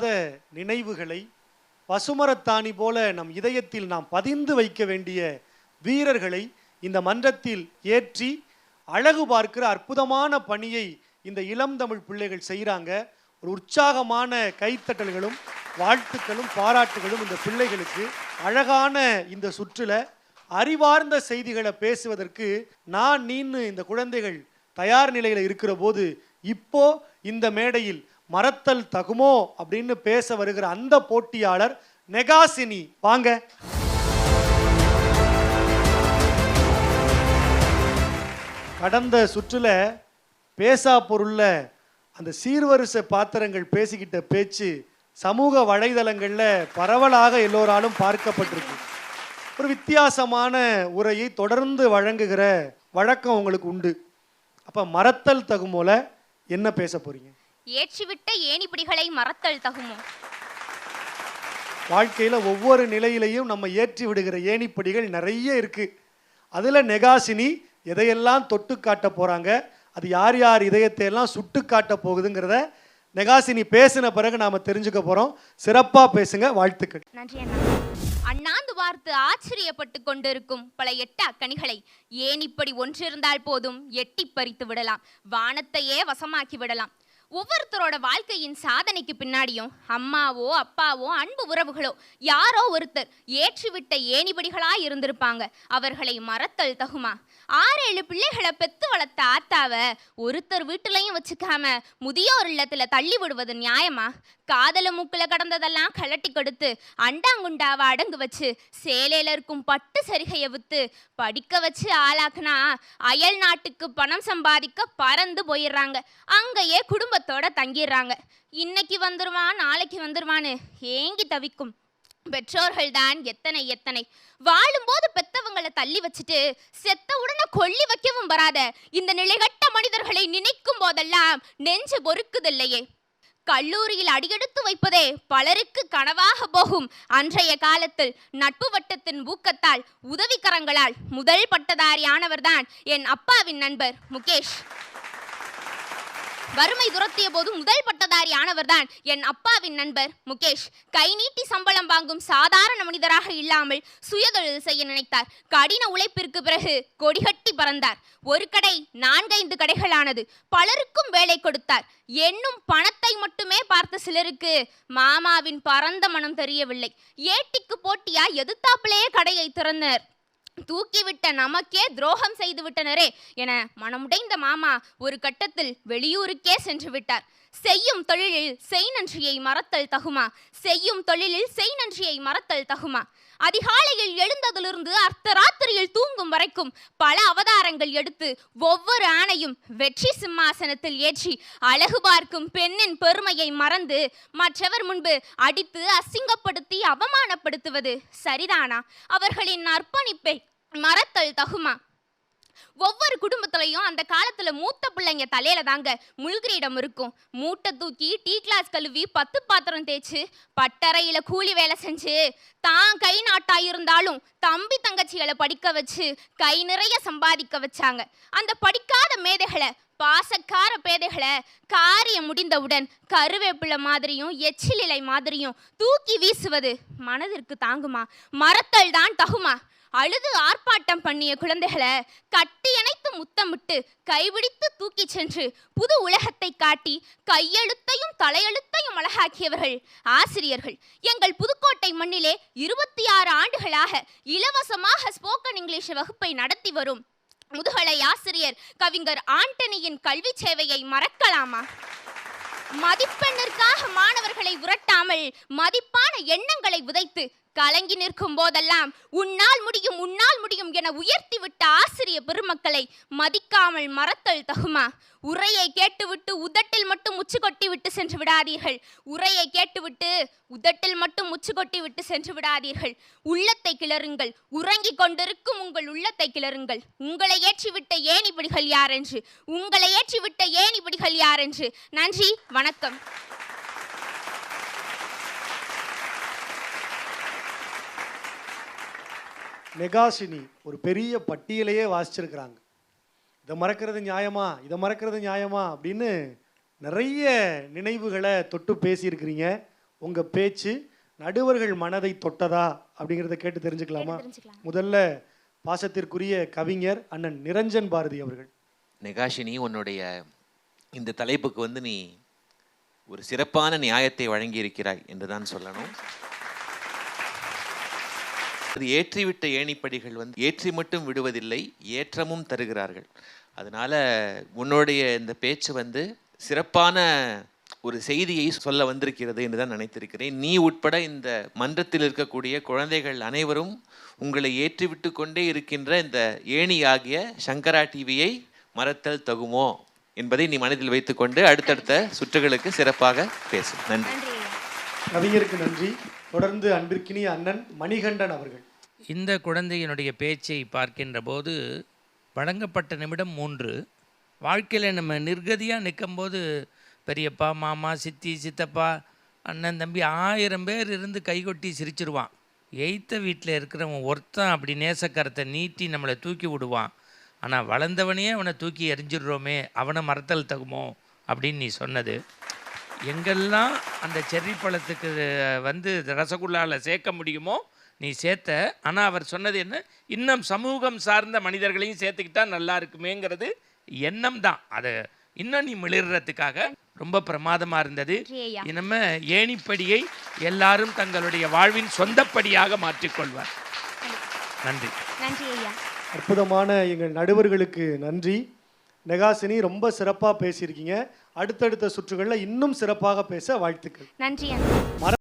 மாறாத நினைவுகளை பசுமரத்தாணி போல நம் இதயத்தில் நாம் பதிந்து வைக்க வேண்டிய வீரர்களை இந்த மன்றத்தில் ஏற்றி அழகு பார்க்கிற அற்புதமான பணியை இந்த இளம் தமிழ் பிள்ளைகள் செய்கிறாங்க. ஒரு உற்சாகமான கைத்தட்டல்களும் வாழ்த்துக்களும் பாராட்டுகளும் இந்த பிள்ளைகளுக்கு. அழகான இந்த சுற்றில் அறிவார்ந்த செய்திகளை பேசுவதற்கு நான் நீன்னு இந்த குழந்தைகள் தயார் நிலையில் இருக்கிற போது இப்போ இந்த மேடையில் மறத்தல் தகுமோ அப்படின்னு பேச வருகிற அந்த போட்டியாளர் நெகாசினி. வாங்க. கடந்த சுற்றுல பேசா பொருள்ல அந்த சீர்வரிசை பாத்திரங்கள் பேசிக்கிட்ட பேச்சு சமூக வலைதளங்கள்ல பரவலாக எல்லோராலும் பார்க்கப்பட்டிருக்கு. ஒரு வித்தியாசமான உரையை தொடர்ந்து வழங்குகிற வழக்கம் உங்களுக்கு உண்டு. அப்ப மறத்தல் தகுமோல என்ன பேச போறீங்க? ஏற்றிவிட்ட ஏணிப்பிடிகளை மறத்தல் தகுமோ? வாழ்க்கையில ஒவ்வொரு நிலையிலையும் நம்ம ஏற்றி விடுகிற ஏணிப்படிகள் நிறைய இருக்கு. அதுல நெகாசினி எதையெல்லாம் தொட்டு காட்ட போறாங்க அது யார் யார் இதயத்தை எல்லாம் சுட்டு காட்ட போகுதுங்கிறத நெகாசினி பேசின பிறகு நாம தெரிஞ்சுக்க போறோம். சிறப்பா பேசுங்க வாழ்த்துக்கள். நன்றி அண்ணா. அண்ணாந்து பார்த்து ஆச்சரியப்பட்டு கொண்டிருக்கும் பல எட்டு அக்கனிகளை ஏன் இப்படி ஒன்றிருந்தால் போதும் எட்டி பறித்து விடலாம். வானத்தையே வசமாக்கி விடலாம். ஒவ்வொருத்தரோட வாழ்க்கையின் சாதனைக்கு பின்னாடியும் அம்மாவோ அப்பாவோ அன்பு உறவுகளோ யாரோ ஒருத்தர் ஏற்றிவிட்ட ஏணிபடிகளா இருந்திருப்பாங்க. அவர்களை மறத்தல் தகுமா? ஆறேழு பிள்ளைகளை பெத்து வளர்த்த ஆத்தாவ ஒருத்தர் வீட்டுலயும் வச்சுக்காம முதியோர் இல்லத்துல தள்ளி விடுவது நியாயமா? காதல மூக்குல கடந்ததெல்லாம் கலட்டி கொடுத்து அண்டாங்குண்டாவை அடங்கு வச்சு சேலையில இருக்கும் பட்டு சரிகையை வித்து படிக்க வச்சு ஆளாக்குனா அயல் நாட்டுக்கு பணம் சம்பாதிக்க பறந்து போயிடுறாங்க. அங்கேயே குடும்பத்தோட தங்கிடுறாங்க. இன்னைக்கு வந்துருவான் நாளைக்கு வந்துருவான்னு ஏங்கி தவிக்கும். பெற்றோர்கள் தான் எத்தனை எத்தனை. வாழும்போது பெத்தவங்களை தள்ளி வச்சுட்டு செத்த உடனே கொல்லி வைக்கவும் வராத இந்த நிலைகட்ட மனிதர்களை நினைக்கும் போதெல்லாம் நெஞ்சு பொறுக்குதில்லையே. கல்லூரியில் அடியெடுத்து வைப்பதே பலருக்கு கனவாக போகும். அன்றைய காலத்தில் நட்பு வட்டத்தின் ஊக்கத்தால் உதவிக்கரங்களால் முதல் பட்டதாரியானவர்தான் என் அப்பாவின் நண்பர் முகேஷ். வறுமை துரத்திய போது முதல் பட்டதாரி ஆனவர்தான் என் அப்பாவின் நண்பர் முகேஷ். கை நீட்டி சம்பளம் வாங்கும் சாதாரண மனிதராக இல்லாமல் சுயதொழில் செய்ய நினைத்தார். கடின உழைப்பிற்கு பிறகு கொடிகட்டி பறந்தார். ஒரு கடை நான்கைந்து கடைகளானது. பலருக்கும் வேலை கொடுத்தார். என்னும் பணத்தை மட்டுமே பார்த்த சிலருக்கு மாமாவின் பரந்த மனம் தெரியவில்லை. ஏட்டிக்கு போட்டியா எதிர்த்தாப்பிலேயே கடையை திறந்தனர் தூக்கிவிட்ட நமக்கே துரோகம் செய்து விட்டனரே என மனமுடைந்த மாமா ஒரு கட்டத்தில் வெளியூருக்கே சென்று விட்டார். செய்யும் தொழிலில் செய் நன்றியை மறத்தல் தகுமா? செய்யும் தொழிலில் செய் நன்றியை மறத்தல் தகுமா? அதிகாலையில் எழுந்ததிலிருந்து அர்த்தராத்திரியில் தூங்கும் வரைக்கும் பல அவதாரங்கள் எடுத்து ஒவ்வொரு ஆணையும் வெற்றி சிம்மாசனத்தில் ஏற்றி அழகு பார்க்கும் பெண்ணின் பெருமையை மறந்து மற்றவர் முன்பு அடித்து அசிங்கப்படுத்தி அவமானப்படுத்துவது சரிதானா? அவர்களின் அர்ப்பணிப்பை மரத்தல் தகுமா? ஒவ்வொரு குடும்பத்துலையும் அந்த காலத்துல மூத்த பிள்ளைங்க தலையில தாங்க முள்கிரீடம் இருக்கும். மூட்டை தூக்கி டீ கிளாஸ் கழுவி பத்து பாத்திரம் தேய்ச்சு பட்டறையில கூலி வேலை செஞ்சு தான் கை நாட்டா இருந்தாலும் தம்பி தங்கச்சிகளை படிக்க வச்சு கை நிறைய சம்பாதிக்க வச்சாங்க. அந்த படிக்காத மேதைகளை பாசக்கார பேதைகளை காரியம் முடிந்தவுடன் கருவேப்பிலை மாதிரியும் எச்சில் இலை மாதிரியும் தூக்கி வீசுவது மனதிற்கு தாங்குமா? மரத்தல் தான் தகுமா? அழுது ஆர்ப்பாட்டம் பண்ணிய குழந்தைகளை கட்டியணைத்து முத்தமிட்டு கைபிடித்து தூக்கிச் சென்று புது உலகத்தை காட்டி கையெழுத்தையும் தலையெழுத்தையும் அழகாக்கியவர்கள் ஆசிரியர்கள். எங்கள் புதுக்கோட்டை மண்ணிலே இருபத்தி ஆறு ஆண்டுகளாக இலவசமாக ஸ்போக்கன் இங்கிலீஷ் வகுப்பை நடத்தி வரும் முதுகலை ஆசிரியர் கவிஞர் ஆண்டனியின் கல்வி சேவையை மறக்கலாமா? மதிப்பெண்ணிற்காக மாணவர்களை உரட்டாமல் மதிப்பான எண்ணங்களை விதைத்து கலங்கி நிற்கும் போதெல்லாம் உன்னால் முடியும் உன்னால் முடியும் என உயர்த்தி விட்ட ஆசிரிய பெருமக்களை மதிக்காமல் மறத்தல் தகுமா? உரையை கேட்டுவிட்டு உதட்டில் மட்டும் முச்சு கொட்டி விட்டு சென்று விடாதீர்கள். உரையை கேட்டுவிட்டு உதட்டில் மட்டும் முச்சு கொட்டி விட்டு சென்று விடாதீர்கள். உள்ளத்தை கிளறுங்கள். உறங்கிக் கொண்டிருக்கும் உங்கள் உள்ளத்தை கிளறுங்கள். உங்களை ஏற்றிவிட்ட ஏணிபிடிகள் யாரென்று? உங்களை ஏற்றிவிட்ட ஏணிபிடிகள் யாரென்று? நன்றி. வணக்கம். நெகாசினி ஒரு பெரிய பட்டியலையே வாசிச்சிருக்கிறாங்க. இதை மறக்கிறது நியாயமா? இதை மறக்கிறது நியாயமா? அப்படின்னு நிறைய நினைவுகளை தொட்டு பேசியிருக்கிறீங்க. உங்க பேச்சு நடுவர்கள் மனதை தொட்டதா? அப்படிங்கிறத கேட்டு தெரிஞ்சுக்கலாமா? தெரிஞ்சுக்கலாம். முதல்ல பாசத்திற்குரிய கவிஞர் அண்ணன் நிரஞ்சன் பாரதி அவர்கள். நிகாஷினி உன்னுடைய இந்த தலைப்புக்கு வந்து நீ ஒரு சிறப்பான நியாயத்தை வழங்கியிருக்கிறாய் என்று தான் சொல்லணும். அது ஏற்றிவிட்ட ஏணிப்படிகள் வந்து ஏற்றி மட்டும் விடுவதில்லை ஏற்றமும் தருகிறார்கள். அதனால உன்னுடைய இந்த பேச்சு வந்து சிறப்பான ஒரு செய்தியை சொல்ல வந்திருக்கிறது என்று தான் நினைத்திருக்கிறேன். நீ உட்பட இந்த மன்றத்தில் இருக்கக்கூடிய குழந்தைகள் அனைவரும் உங்களை ஏற்றிவிட்டு கொண்டே இருக்கின்ற இந்த ஏணி ஆகிய சங்கரா டிவியை மறத்தல் தகுமோ என்பதை நீ மனதில் வைத்துக்கொண்டு அடுத்தடுத்த சுற்றுகளுக்கு சிறப்பாக பேசும் நன்றி. கவிஞருக்கு நன்றி. தொடர்ந்து அன்பிற்கினிய அண்ணன் மணிகண்டன் அவர்கள். இந்த குழந்தையினுடைய பேச்சை பார்க்கின்ற போது வழங்கப்பட்ட நிமிடம் மூன்று. வாழ்க்கையில் நம்ம நிர்கதியாக நிற்கும்போது பெரியப்பா மாமா சித்தி சித்தப்பா அண்ணன் தம்பி ஆயிரம் பேர் இருந்து கைகொட்டி சிரிச்சிருவான். எய்த்த வீட்டில் இருக்கிறவன் ஒருத்தன் அப்படி நேசக்கரத்தை நீட்டி நம்மளை தூக்கி விடுவான். ஆனால் வளர்ந்தவனையே அவனை தூக்கி எறிஞ்சிடுறோமே அவனை மறத்தல் தகுமோ அப்படின்னு நீ சொன்னது. எங்கெல்லாம் அந்த செர்ரி பழத்துக்கு வந்து ரசகுல்லாவில் சேர்க்க முடியுமோ நீ சேர்த்த. ஆனால் அவர் சொன்னது என்ன? இன்னும் சமூகம் சார்ந்த மனிதர்களையும் சேர்த்துக்கிட்டா நல்லா இருக்குமேங்கிறது எண்ணம் தான். அதை இன்னும் நீ மிளிர்றதுக்காக ரொம்ப பிரமாதமாக இருந்தது. நம்ம ஏணிப்படியை எல்லாரும் தங்களுடைய வாழ்வின் சொந்தப்படியாக மாற்றிக்கொள்வார். நன்றி. நன்றி ஐயா. அற்புதமான எங்கள் நடுவர்களுக்கு நன்றி. நெகாசினி ரொம்ப சிறப்பாக பேசியிருக்கீங்க. அடுத்தடுத்த சுற்றுகளில் இன்னும் சிறப்பாக பேச வாழ்த்துக்கள். நன்றி